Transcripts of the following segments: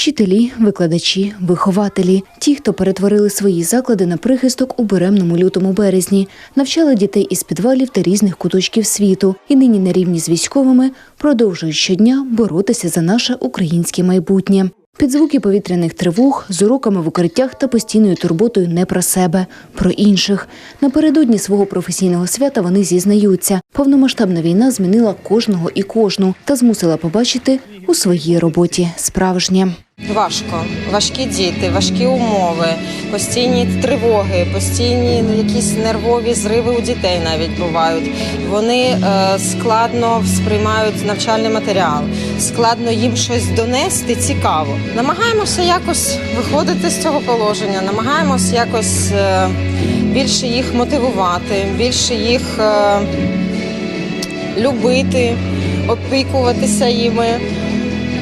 Вчителі, викладачі, вихователі, ті, хто перетворили свої заклади на прихисток у беремному лютому березні, навчали дітей із підвалів та різних куточків світу, і нині на рівні з військовими продовжують щодня боротися за наше українське майбутнє. Під звуки повітряних тривог, з уроками в укриттях та постійною турботою не про себе, про інших. Напередодні свого професійного свята вони зізнаються. Повномасштабна війна змінила кожного і кожну та змусила побачити у своїй роботі справжнє. Важко, важкі діти, важкі умови, постійні тривоги, постійні якісь нервові зриви у дітей навіть бувають. Вони е, складно сприймають навчальний матеріал, складно їм щось донести цікаво. Намагаємося якось виходити з цього положення, намагаємося якось е, більше їх мотивувати, більше їх е, любити, опікуватися їми.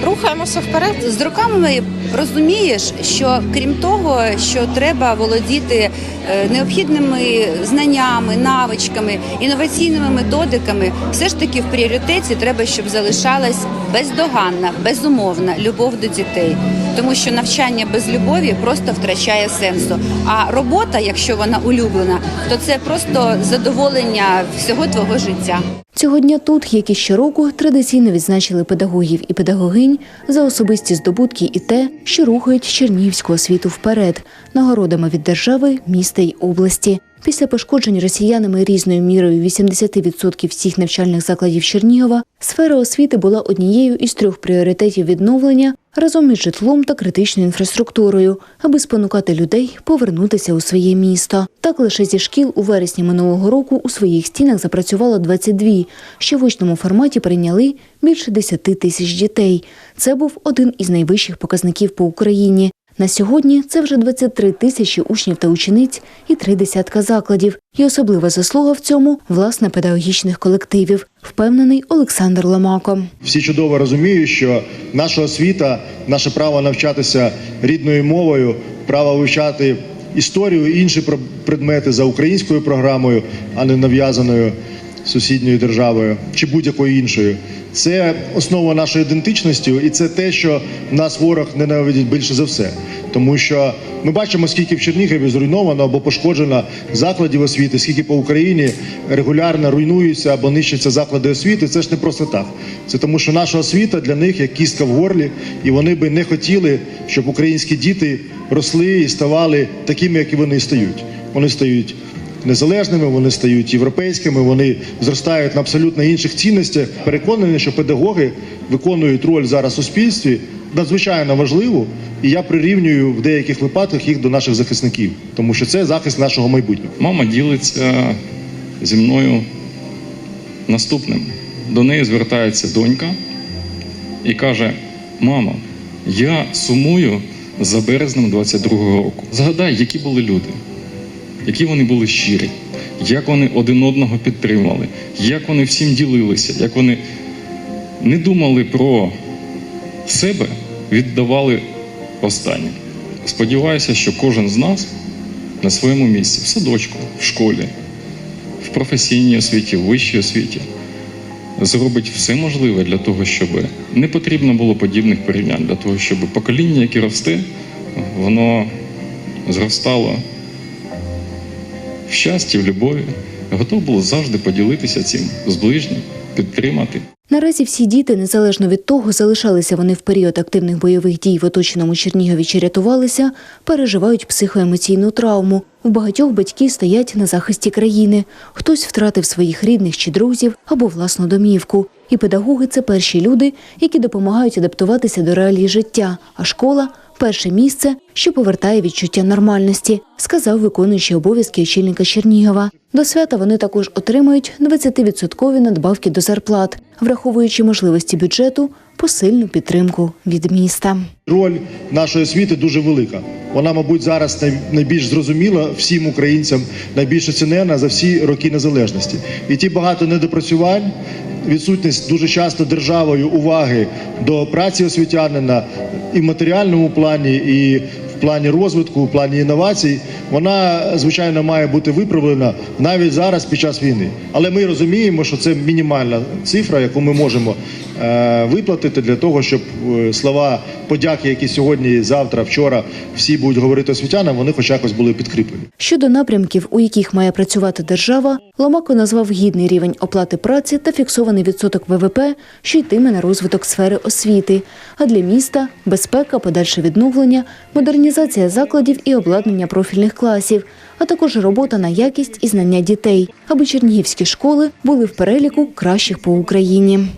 Рухаємося вперед. З роками розумієш, що крім того, що треба володіти е, необхідними знаннями, навичками, інноваційними методиками, все ж таки в пріоритеті треба, щоб залишалась бездоганна, безумовна любов до дітей, тому що навчання без любові просто втрачає сенсу. А робота, якщо вона улюблена, то це просто задоволення всього твого життя. Цього дня тут, як і щороку, традиційно відзначили педагогів і педагогинь за особисті здобутки і те, що рухають чернігівську освіту вперед, нагородами від держави, міста й області. Після пошкоджень росіянами різною мірою 80% всіх навчальних закладів Чернігова сфера освіти була однією із трьох пріоритетів відновлення разом із житлом та критичною інфраструктурою, аби спонукати людей повернутися у своє місто. Так лише зі шкіл у вересні минулого року у своїх стінах запрацювало 22, що в очному форматі прийняли більше 10 тисяч дітей. Це був один із найвищих показників по Україні. На сьогодні це вже 23 тисячі учнів та учениць і три десятка закладів. І особлива заслуга в цьому власне педагогічних колективів, впевнений Олександр Ломако. Всі чудово розуміють, що наша освіта, наше право навчатися рідною мовою, право вивчати історію і інші предмети за українською програмою, а не нав'язаною сусідньою державою чи будь-якою іншою. Це основа нашої ідентичності, і це те, що нас ворог ненавидить більше за все. Тому що ми бачимо, скільки в Чернігові зруйновано або пошкоджено закладів освіти, скільки по Україні регулярно руйнуються або нищаться заклади освіти. Це ж не просто так. Це тому, що наша освіта для них як кістка в горлі, і вони би не хотіли, щоб українські діти росли і ставали такими, які вони стають. Вони стають незалежними, вони стають європейськими, вони зростають на абсолютно інших цінностях. Переконаний, що педагоги виконують роль зараз у суспільстві надзвичайно важливу, і я прирівнюю в деяких випадках їх до наших захисників, тому що це захист нашого майбутнього. Мама ділиться зі мною наступним. До неї звертається донька і каже: Мамо, я сумую за березнем 22-го року. Згадай, які були люди, які вони були щирі, як вони один одного підтримували, як вони всім ділилися, як вони не думали про себе, віддавали останнє. Сподіваюся, що кожен з нас на своєму місці, в садочку, в школі, в професійній освіті, в вищій освіті, зробить все можливе для того, щоб не потрібно було подібних порівнянь, для того, щоб покоління, яке росте, воно зростало в щасті, в любові, готово було завжди поділитися цим з ближнім, підтримати. Наразі всі діти, незалежно від того, залишалися вони в період активних бойових дій в оточеному Чернігові чи рятувалися, переживають психоемоційну травму. У багатьох батьки стоять на захисті країни. Хтось втратив своїх рідних чи друзів або власну домівку. І педагоги це перші люди, які допомагають адаптуватися до реалій життя. А школа перше місце, що повертає відчуття нормальності, сказав виконуючий обов'язки очільника Чернігова. До свята вони також отримають 20% надбавки до зарплат, враховуючи можливості бюджету, посильну підтримку від міста. Роль нашої освіти дуже велика. Вона, мабуть, зараз найбільш зрозуміла всім українцям, найбільш оцінена за всі роки незалежності. І ті багато недопрацювань, відсутність дуже часто державою уваги до праці освітянина і в матеріальному плані, і плані розвитку, в плані інновацій, вона звичайно має бути виправлена навіть зараз під час війни. Але ми розуміємо, що це мінімальна цифра, яку ми можемо е, виплатити для того, щоб е, слова подяки, які сьогодні, завтра, вчора всі будуть говорити освітянам, вони хоч якось були підкріплені. Щодо напрямків, у яких має працювати держава, Ломако назвав гідний рівень оплати праці та фіксований відсоток ВВП, що йтиме на розвиток сфери освіти. А для міста безпека, подальше відновлення, модернізація закладів і обладнання профільних класів, а також робота на якість і знання дітей, аби чернігівські школи були в переліку кращих по Україні.